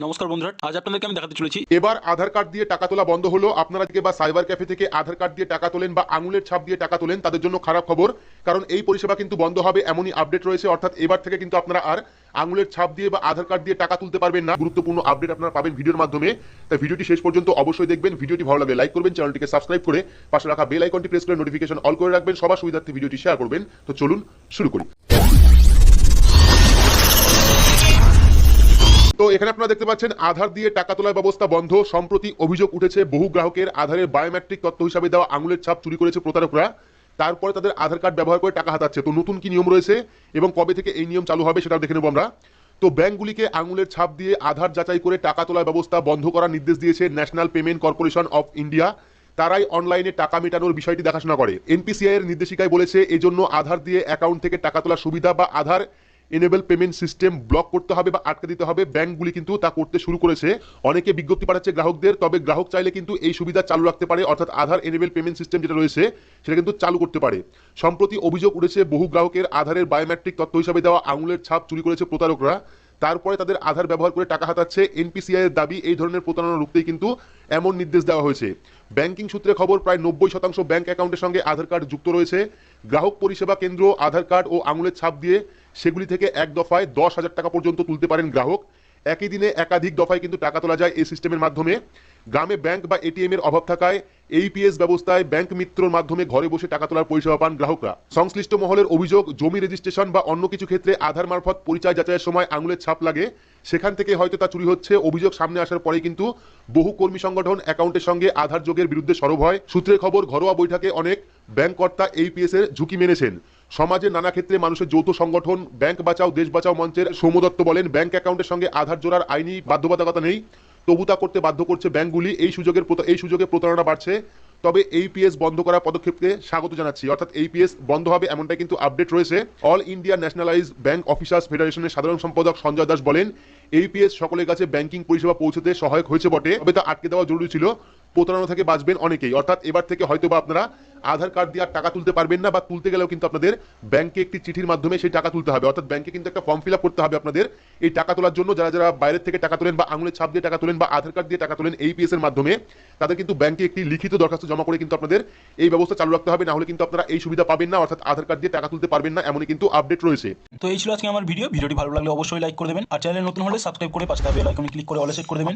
নমস্কার বন্ধুরা, আজ আপনাদেরকে আমি দেখাতে চলেছি। এবার আধার কার্ড দিয়ে টাকা তোলা বন্ধ হলো। আপনারা থেকে বা সাইবার ক্যাফে থেকে আধার কার্ড দিয়ে টাকা তোলেন বা আঙুলের ছাপ দিয়ে টাকা তোলেন, তাদের জন্য খারাপ খবর। কারণ এই পরিষেবা কিন্তু বন্ধ হবে, এমনই আপডেট রয়েছে। অর্থাৎ এবার থেকে কিন্তু আপনারা আর আঙুলের ছাপ দিয়ে বা আধার কার্ড দিয়ে টাকা তুলতে পারবেন না। গুরুত্বপূর্ণ আপডেট আপনারা পাবেন ভিডিওর মাধ্যমে। তাই ভিডিওটি শেষ পর্যন্ত অবশ্যই দেখবেন। ভিডিওটি ভালো লাগলে লাইক করবেন, চ্যানেলটিকে সাবস্ক্রাইব করে পাশে রাখা বেল আইকনটি প্রেস করে নোটিফিকেশন অল করে রাখবেন। সবার সুবিধার্থে ভিডিওটি শেয়ার করবেন। তো চলুন শুরু করি। এখানে আপনারা দেখতে পাচ্ছেন, আধার দিয়ে টাকা তোলার ব্যবস্থা বন্ধ। সম্প্রতি অভিযোগ উঠেছে, বহু গ্রাহকের আধারের বায়োমেট্রিক তথ্য হিসাবে দেওয়া আঙুলের ছাপ চুরি করেছে প্রতারকরা। তারপরে তাদের আধার কার্ড ব্যবহার করে টাকা হাতাচ্ছে। তো নতুন কি নিয়ম রয়েছে এবং কবে থেকে এই নিয়ম চালু হবে সেটা দেখে নেব আমরা। তো ব্যাংকগুলিকে আঙুলের ছাপ দিয়ে আধার যাচাই করে টাকা তোলার ব্যবস্থা বন্ধ করার নির্দেশ দিয়েছে National Payment Corporation of India. তারাই অনলাইনে টাকা মেটানোর বিষয়টি দেখাশোনা করে। এনপিসিআই এর নির্দেশিকায় বলেছে, এজন্য আধার দিয়ে অ্যাকাউন্ট থেকে টাকা তোলার সুবিধা বা Aadhaar enable payment system block করতে হবে বা আটকে দিতে হবে। ব্যাংকগুলি কিন্তু তা করতে শুরু করেছে। অনেকে বিজ্ঞপ্তি পাঠাচ্ছে গ্রাহকদের, তবে গ্রাহক চাইলে কিন্তু এই সুবিধা চালু রাখতে পারে। অর্থাৎ আধার এনেবেল পেমেন্ট সিস্টেম যেটা রয়েছে, সেটা কিন্তু চালু করতে পারে। সম্প্রতি অভিযোগ উঠেছে, বহু গ্রাহকের আধারের বায়োমেট্রিক তথ্য হিসাবে দেওয়া আঙুলের ছাপ চুরি করেছে প্রতারকরা। তারপরে তাদের আধার ব্যবহার করে টাকা হাতাচ্ছে। এনপিসিআই এর দাবি, এই ধরনের প্রতারণা রুখতেই কিন্তু এমন নির্দেশ দেওয়া হয়েছে। ব্যাংকিং সূত্রে খবর, প্রায় নব্বই শতাংশ ব্যাংক অ্যাকাউন্টের সঙ্গে আধার কার্ড যুক্ত রয়েছে। গ্রাহক পরিষেবা কেন্দ্র, আধার কার্ড ও আঙুলের ছাপ দিয়ে সেগুলি থেকে এক দফায় দশ হাজার টাকা পর্যন্ত তুলতে পারেন গ্রাহক। একই দিনে একাধিক দফায় কিন্তু টাকা তোলা যায় এই সিস্টেমের মাধ্যমে। গ্রামে ব্যাংক বা এটিএম এর অভাব থাকায় এই এইপিএস ব্যবস্থায় ব্যাংক মিত্রর মাধ্যমে ঘরে বসে টাকা তোলার পরিষেবা পান গ্রাহকরা। সংশ্লিষ্ট মহলের অভিযোগ, জমি রেজিস্ট্রেশন বা অন্য কিছু ক্ষেত্রে আধার মারফত পরিচয় যাচাইয়ের সময় আঙুলের ছাপ লাগে। সেখান থেকে হয়তো তা চুরি হচ্ছে, অভিযোগ সামনে আসার পরে কিন্তু বহু কর্মী সংগঠন অ্যাকাউন্টের সঙ্গে আধার যোগের বিরুদ্ধে সরব হয়। সূত্রের খবর, ঘরোয়া বৈঠকে অনেক ব্যাংক কর্তা এই এইপিএস এর ঝুঁকি মেনেছেন সমাজের নানা ক্ষেত্রে মানুষের যৌথ সংগঠন, ব্যাংক বাঁচাও, দেশ বাঁচাও মঞ্চের সৌম্য বলেন, ব্যাংক অ্যাকাউন্টের সঙ্গে আধার জোড়ার আইনি বাধ্যবাধকতা নেই। তবু তা করতে বাধ্য করছে ব্যাংকগুলি। এই সুযোগের এই সুযোগে প্রতারণা বাড়ছে। তবে এইপিএস বন্ধ করার পদক্ষেপকে স্বাগত জানাচ্ছি। অর্থাৎ এইপিএস বন্ধ হবে এমনটাই কিন্তু আপডেট রয়েছে। All India nationalise bank officers ফেডারেশনের সাধারণ সম্পাদক সঞ্জয় দাস বলেন এইপিএস সকলের কাছে ব্যাংকিং পরিষেবা পৌঁছতে সহায়ক হয়েছে বটে, তবে তা আটকে দেওয়া জরুরি ছিল। প্রতারণা থেকে বাঁচবেন অনেকেই। অর্থাৎ এবার থেকে হয়তো বা আপনারা আধার কার্ড দিয়ে আর টাকা তুলতে পারবেন না বা তুলতে গেলেও কিন্তু আপনাদের ব্যাংকে একটি চিঠির মাধ্যমে সেই টাকা তুলতে হবে। অর্থাৎ ব্যাংকে কিন্তু একটা ফর্ম ফিল করতে হবে আপনাদের। এই টাকা তোলার জন্য যারা যারা বাইরের থেকে টাকা তোলেন বা আঙুলের ছাপ দিয়ে টাকা তোলেন বা আধার কার্ড দিয়ে টাকা তোলেন এইপিএস এর মাধ্যমে, তাদের কিন্তু ব্যাংকে একটি লিখিত দরখাস্ত জমা করে কিন্তু আপনাদের এই ব্যবস্থা চালু রাখতে হবে। না হলে কিন্তু আপনারা এই সুবিধা পাবেন না। অর্থাৎ আধার কার্ড দিয়ে টাকা তুলতে পারবেন না এমনই কিন্তু আপডেট রয়েছে। তো এই ছিল আজকে আমার ভিডিও। ভিডিওটি ভালো লাগলে অবশ্যই লাইক করে দেবেন। আর চ্যানেলে নতুন হলে সাবস্ক্রাইব করে পাশে বেল আইকনে ক্লিক করে অলে সেট করে দেবেন।